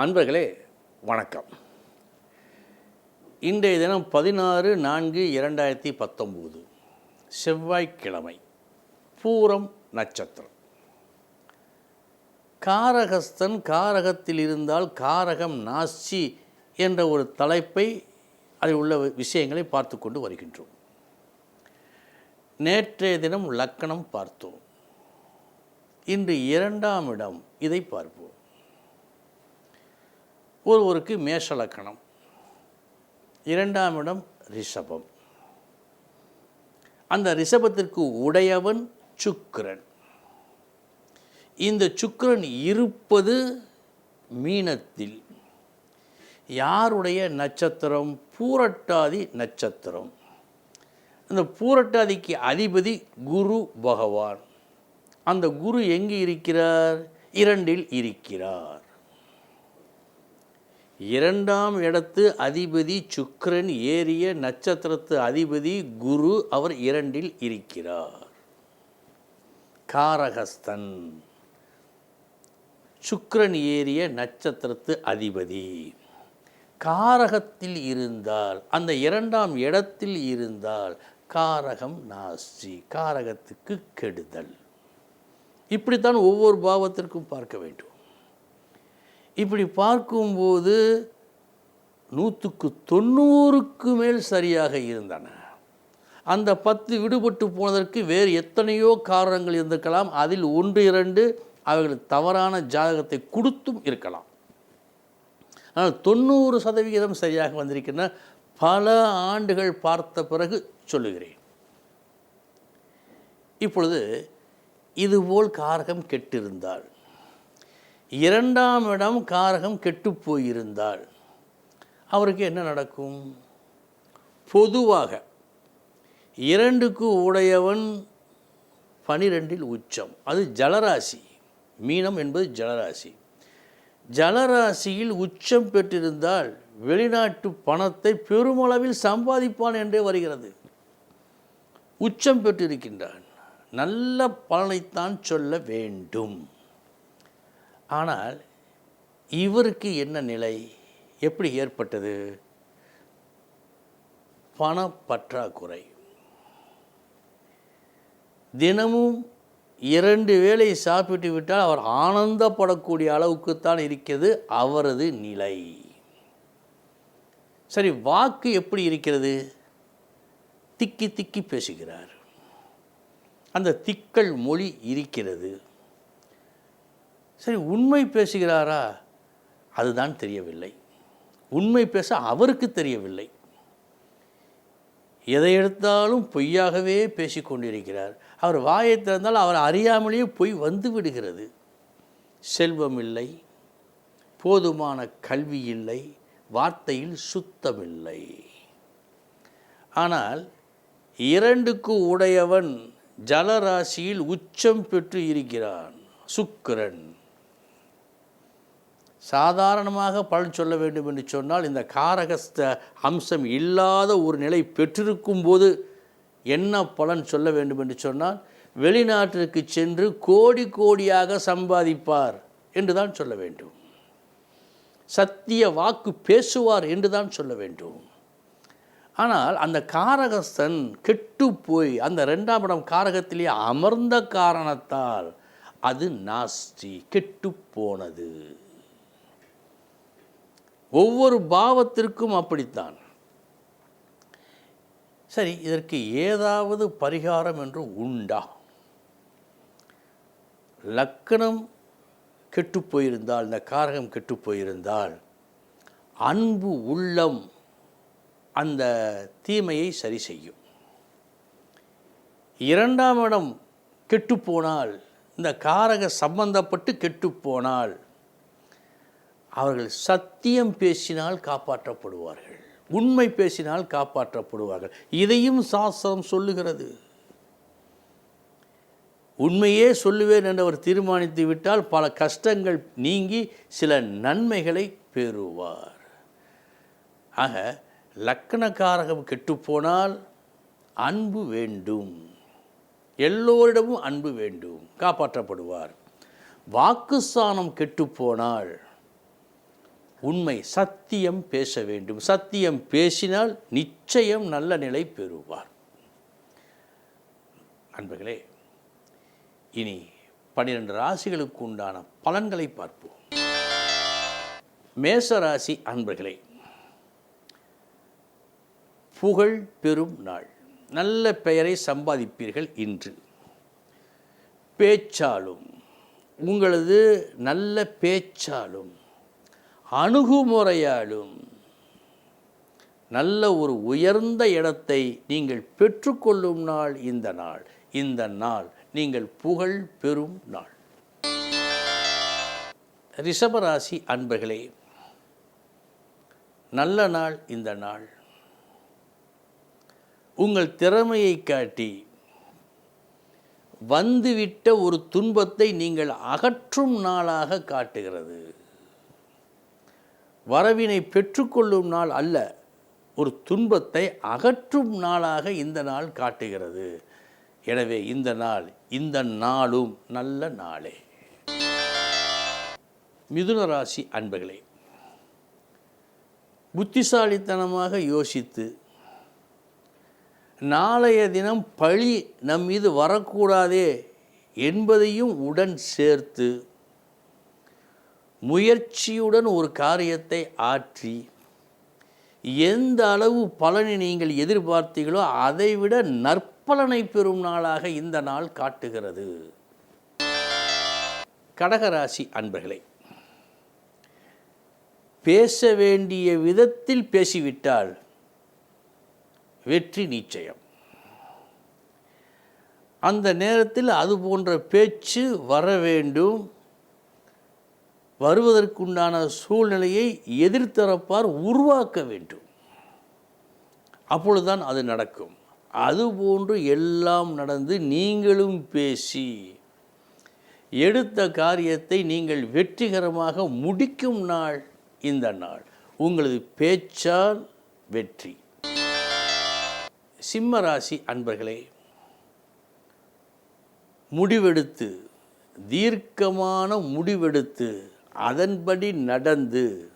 அன்பர்களே வணக்கம். இன்றைய தினம் பதினாறு நான்கு இரண்டாயிரத்தி பத்தொம்போது செவ்வாய்க்கிழமை பூரம் நட்சத்திரம். காரகஸ்தன் காரகத்தில் இருந்தால் காரகம் நாசி என்ற ஒரு தலைப்பை அதில் உள்ள விஷயங்களை பார்த்து கொண்டு வருகின்றோம். நேற்றைய தினம் லக்கணம் பார்த்தோம். இன்று இரண்டாம் இடம் இதை பார்ப்போம். ஒருவருக்கு மேஷ லக்கணம் இரண்டாம் இடம் ரிஷபம். அந்த ரிஷபத்திற்கு உடையவன் சுக்கிரன். இந்த சுக்கிரன் இருப்பது மீனத்தில். யாருடைய நட்சத்திரம்? பூரட்டாதி நட்சத்திரம். அந்த பூரட்டாதிக்கு அதிபதி குரு பகவான். அந்த குரு எங்கே இருக்கிறார்? இரண்டில் இருக்கிறார். இரண்டாம் இடத்து அதிபதி சுக்கரன் ஏறிய நட்சத்திரத்து அதிபதி குரு அவர் இரண்டில் இருக்கிறார். காரகஸ்தன். சுக்கரன் ஏறிய நட்சத்திரத்து அதிபதி. காரகத்தில் இருந்தால் அந்த இரண்டாம் இடத்தில் இருந்தால் காரகம் நாஸ்தி காரகத்துக்கு கெடுதல். இப்படித்தான் ஒவ்வொரு பாவத்திற்கும் பார்க்க வேண்டும். இப்படி பார்க்கும்போது நூற்றுக்கு தொண்ணூறுக்கு மேல் சரியாக இருந்தன. அந்த பத்து விடுபட்டு போனதற்கு வேறு எத்தனையோ காரணங்கள் இருந்திருக்கலாம். அதில் ஒன்று இரண்டு அவைகள் தவறான ஜாதகத்தை கொடுத்தும் இருக்கலாம். ஆனால் தொண்ணூறு சதவிகிதம் சரியாக வந்திருக்கின்றன. பல ஆண்டுகள் பார்த்த பிறகு சொல்லுகிறேன். இப்பொழுது இதுபோல் காரகம் கெட்டிருந்தாள் இரண்டாம் இடம் காரகம் கெட்டுப் போயிருந்தால் அவருக்கு என்ன நடக்கும்? பொதுவாக இரண்டுக்கு உடையவன் பனிரெண்டில் உச்சம். அது ஜலராசி. மீனம் என்பது ஜலராசி. ஜலராசியில் உச்சம் பெற்றிருந்தால் வெளிநாட்டு பணத்தை பெருமளவில் சம்பாதிப்பான் என்றே வருகிறது. உச்சம் பெற்றிருக்கின்றான். நல்ல பலனைத்தான் சொல்ல வேண்டும். ஆனால் இவருக்கு என்ன நிலை? எப்படி ஏற்பட்டது? பணப்பற்றாக்குறை தினமும் இரண்டு வேளை சாப்பிட்டு விட்டால் அவர் ஆனந்தப்படக்கூடிய அளவுக்குத்தான் இருக்கிறது அவரது நிலை. சரி வாக்கு எப்படி இருக்கிறது? திக்கி திக்கி பேசுகிறார். அந்த திக்கல் மொழி இருக்கிறது. சரி உண்மை பேசுகிறாரா? அதுதான் தெரியவில்லை. உண்மை பேச அவருக்கு தெரியவில்லை. எதை எடுத்தாலும் பொய்யாகவே பேசிக்கொண்டிருக்கிறார் அவர் வாயை திறந்தால் அவர் அறியாமலேயே பொய் வந்து விடுகிறது. செல்வம் இல்லை போதுமான கல்வி இல்லை வார்த்தையில் சுத்தமில்லை. ஆனால் இரண்டுக்கு உடையவன் ஜலராசியில் உச்சம் பெற்று இருக்கிறான் சுக்கிரன். சாதாரணமாக பலன் சொல்ல வேண்டும் என்று சொன்னால் இந்த காரகஸ்த அம்சம் இல்லாத ஒரு நிலை பெற்றிருக்கும் போது என்ன பலன் சொல்ல வேண்டும் என்று சொன்னால் வெளிநாட்டிற்கு சென்று கோடி கோடியாக சம்பாதிப்பார் என்று தான் சொல்ல வேண்டும். சத்திய வாக்கு பேசுவார் என்று தான் சொல்ல வேண்டும். ஆனால் அந்த காரகஸ்தன் கெட்டு போய் அந்த ரெண்டாம் இடம் காரகத்திலே அமர்ந்த காரணத்தால் அது நாஸ்தி கெட்டு போனது. ஒவ்வொரு பாவத்திற்கும் அப்படித்தான். சரி இதற்கு ஏதாவது பரிகாரம் என்று உண்டா? லக்கணம் கெட்டு போயிருந்தால் இந்த காரகம் கெட்டு போயிருந்தால் அன்பு உள்ளம் அந்த தீமையை சரி செய்யும். இரண்டாம் இடம் கெட்டுப்போனால் இந்த காரக சம்பந்தப்பட்டு கெட்டுப்போனால் அவர்கள் சத்தியம் பேசினால் காப்பாற்றப்படுவார்கள். உண்மை பேசினால் காப்பாற்றப்படுவார்கள். இதையும் சாஸ்திரம் சொல்லுகிறது. உண்மையே சொல்லுவேன் என்று அவர் தீர்மானித்து விட்டால் பல கஷ்டங்கள் நீங்கி சில நன்மைகளை பெறுவார். ஆக லக்கணக்காரகம் கெட்டுப்போனால் அன்பு வேண்டும். எல்லோரிடமும் அன்பு வேண்டும். காப்பாற்றப்படுவார். வாக்குஸ்தானம் கெட்டுப்போனால் உண்மை சத்தியம் பேச வேண்டும். சத்தியம் பேசினால் நிச்சயம் நல்ல நிலை பெறுவார். அன்பர்களே இனி பன்னிரண்டு ராசிகளுக்கு உண்டான பலன்களை பார்ப்போம். மேச ராசி அன்பர்களே புகழ் பெறும் நாள். நல்ல பெயரை சம்பாதிப்பீர்கள் இன்று. பேச்சாலும் உங்களது நல்ல பேச்சாலும் அணுகுமுறையாலும் நல்ல ஒரு உயர்ந்த இடத்தை நீங்கள் பெற்றுக்கொள்ளும் நாள் இந்த நாள். இந்த நாள் நீங்கள் புகழ் பெறும் நாள். ரிஷபராசி அன்பர்களே நல்ல நாள் இந்த நாள். உங்கள் திறமையை காட்டி வந்துவிட்ட ஒரு துன்பத்தை நீங்கள் அகற்றும் நாளாக காட்டுகிறது. வரவினை பெற்றுக்கொள்ளும் நாள் அல்ல ஒரு துன்பத்தை அகற்றும் நாளாக இந்த நாள் காட்டுகிறது. எனவே இந்த நாள் இந்த நாளும் நல்ல நாளே. மிதுன ராசி அன்பர்களே புத்திசாலித்தனமாக யோசித்து நாளைய தினம் பழி நம் மீது வரக்கூடாதே என்பதையும் உடன் சேர்த்து முயற்சியுடன் ஒரு காரியத்தை ஆற்றி எந்த அளவு பலனை நீங்கள் எதிர்பார்த்தீங்களோ அதைவிட நற்பலனை பெறும் நாளாக இந்த நாள் காட்டுகிறது. கடகராசி அன்பர்களே பேச வேண்டிய விதத்தில் பேசிவிட்டால் வெற்றி நிச்சயம். அந்த நேரத்தில் அது போன்ற பேச்சு வர வேண்டும். வருவதற்குண்டான சூழ்நிலையை எதிர்த்தரப்பார் உருவாக்க வேண்டும். அப்பொழுதுதான் அது நடக்கும். அதுபோன்று எல்லாம் நடந்து நீங்களும் பேசி எடுத்த காரியத்தை நீங்கள் வெற்றிகரமாக முடிக்கும் நாள் இந்த நாள். உங்களது பேச்சால் வெற்றி. சிம்ம ராசி அன்பர்களே முடிவெடுத்து தீர்க்கமான முடிவெடுத்து அதன்படி நடந்து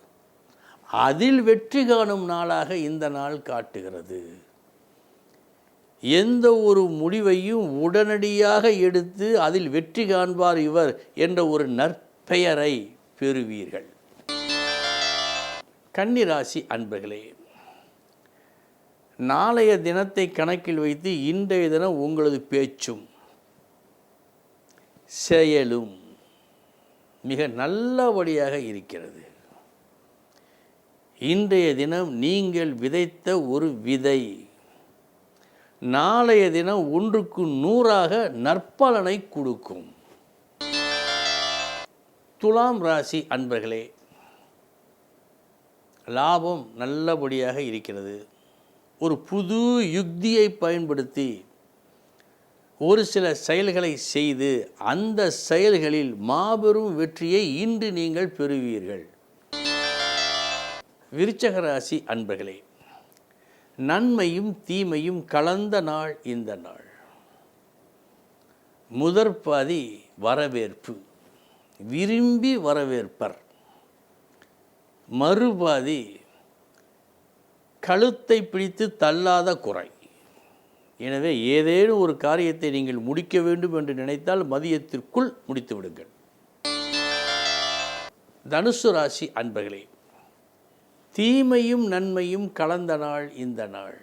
அதில் வெற்றி காணும் நாளாக இந்த நாள் காட்டுகிறது. எந்த ஒரு முடிவையும் உடனடியாக எடுத்து அதில் வெற்றி காண்பார் இவர் என்ற ஒரு நற்பெயரை பெறுவீர்கள். கன்னிராசி அன்பர்களே நாளைய தினத்தை கணக்கில் வைத்து இன்றைய தினம் உங்களது பேச்சும் செயலும் மிக நல்லபடியாக இருக்கிறது. இன்றைய தினம் நீங்கள் விதைத்த ஒரு விதை நாளைய தினம் ஒன்றுக்கு நூறாக நற்பலனை கொடுக்கும். துலாம் ராசி அன்பர்களே லாபம் நல்லபடியாக இருக்கிறது. ஒரு புது யுக்தியை பயன்படுத்தி ஒரு சில செயல்களை செய்து அந்த செயல்களில் மாபெரும் வெற்றியை இன்று நீங்கள் பெறுவீர்கள். விருச்சக ராசி அன்பர்களே நன்மையும் தீமையும் கலந்த நாள் இந்த நாள். முதற் பாதி வரவேற்பு விரும்பி வரவேற்பர். மறுபாதி கழுத்தை பிடித்து தள்ளாத குறை. எனவே ஏதேனும் ஒரு காரியத்தை நீங்கள் முடிக்க வேண்டும் என்று நினைத்தால் மதியத்திற்குள் முடித்து விடுங்கள். தனுசு ராசி அன்பர்களே தீமையும் நன்மையும் கலந்த நாள் இந்த நாள்.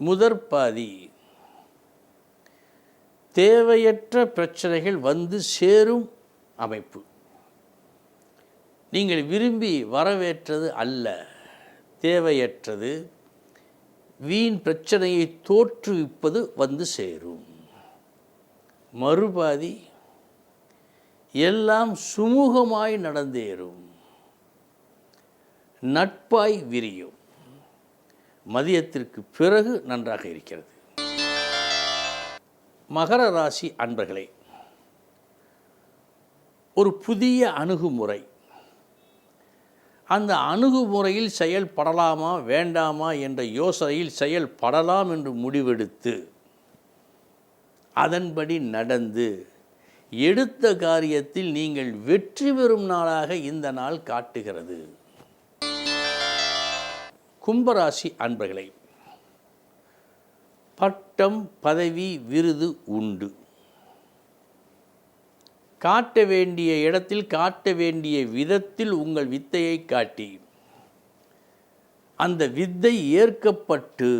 முதற் பாதி தேவையற்ற பிரச்சனைகள் வந்து சேரும் அமைப்பு. நீங்கள் விரும்பி வரவேற்றது அல்ல தேவையற்றது வீண் பிரச்சனையை தோற்றுவிப்பது வந்து சேரும். மறுபாதி எல்லாம் சுமூகமாய் நடந்தேறும். நட்பாய் விரியும். மதியத்திற்கு பிறகு நன்றாக இருக்கிறது. மகர ராசி அன்பர்களே ஒரு புதிய அணுகுமுறை அந்த அணுகுமுறையில் செயல்படலாமா வேண்டாமா என்ற யோசனையில் செயல்படலாம் என்று முடிவெடுத்து அதன்படி நடந்து எடுத்த காரியத்தில் நீங்கள் வெற்றி பெறும் நாளாக இந்த நாள் காட்டுகிறது. கும்பராசி அன்பர்களை பட்டம் பதவி விருது உண்டு. காட்ட வேண்டிய இடத்தில் காட்ட வேண்டிய விதத்தில் உங்கள் வித்தையை காட்டி. அந்த வித்தை ஏற்கப்பட்டு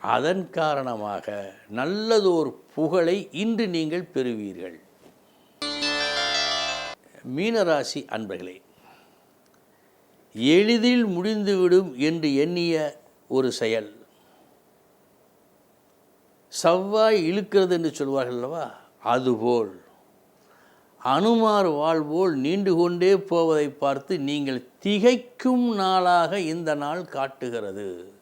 அதன் காரணமாக நல்லதோர் புகழை இன்று நீங்கள் பெறுவீர்கள். மீனராசி அன்பர்களே எளிதில் முடிந்துவிடும் என்று எண்ணிய ஒரு செயல். செவ்வாய் இழுக்கிறது என்று சொல்வார்கள் அல்லவா? அதுபோல். அனுமார் வாழ்வோல் நீண்டு கொண்டே போவதை பார்த்து நீங்கள் திகைக்கும் நாளாக இந்த நாள் காட்டுகிறது.